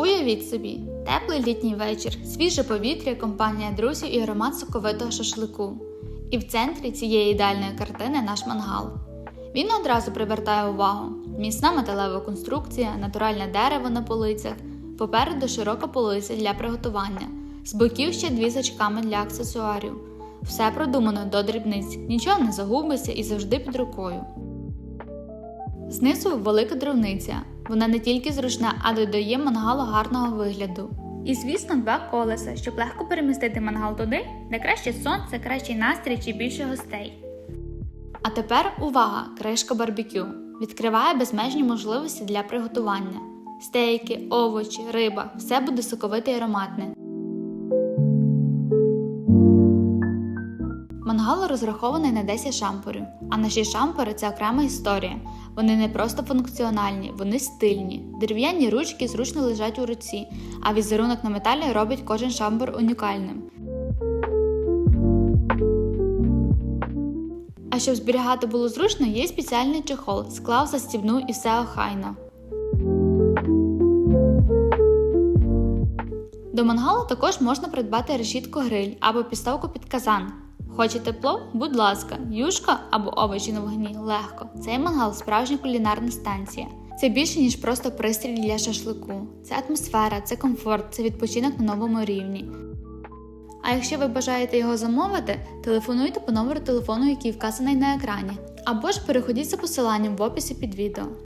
Уявіть собі, теплий літній вечір, свіже повітря, компанія друзів і аромат соковитого шашлику. І в центрі цієї ідеальної картини наш мангал. Він одразу привертає увагу: міцна металева конструкція, натуральне дерево на полицях, попереду широка полиця для приготування, з боків ще дві з очками для аксесуарів. Все продумано до дрібниць, нічого не загубиться і завжди під рукою. Знизу велика дровниця. Вона не тільки зручна, а додає мангалу гарного вигляду. І, звісно, два колеса, щоб легко перемістити мангал туди, де краще сонце, кращий настрій чи більше гостей. А тепер увага! Кришка барбекю відкриває безмежні можливості для приготування. Стейки, овочі, риба все буде соковите і ароматне. Мангал розрахований на 10 шампурів, а наші шампури це окрема історія. Вони не просто функціональні, вони стильні. Дерев'яні ручки зручно лежать у руці, а візерунок на металі робить кожен шампур унікальним. А щоб зберігати було зручно, є спеціальний чехол, склав застібну і все охайно. До мангалу також можна придбати решітку гриль або підставку під казан. Хочете плов? Будь ласка, юшка або овочі на вогні легко. Цей мангал справжня кулінарна станція. Це більше ніж просто пристрій для шашлику. Це атмосфера, це комфорт, це відпочинок на новому рівні. А якщо ви бажаєте його замовити, телефонуйте по номеру телефону, який вказаний на екрані, або ж переходіть за посиланням в описі під відео.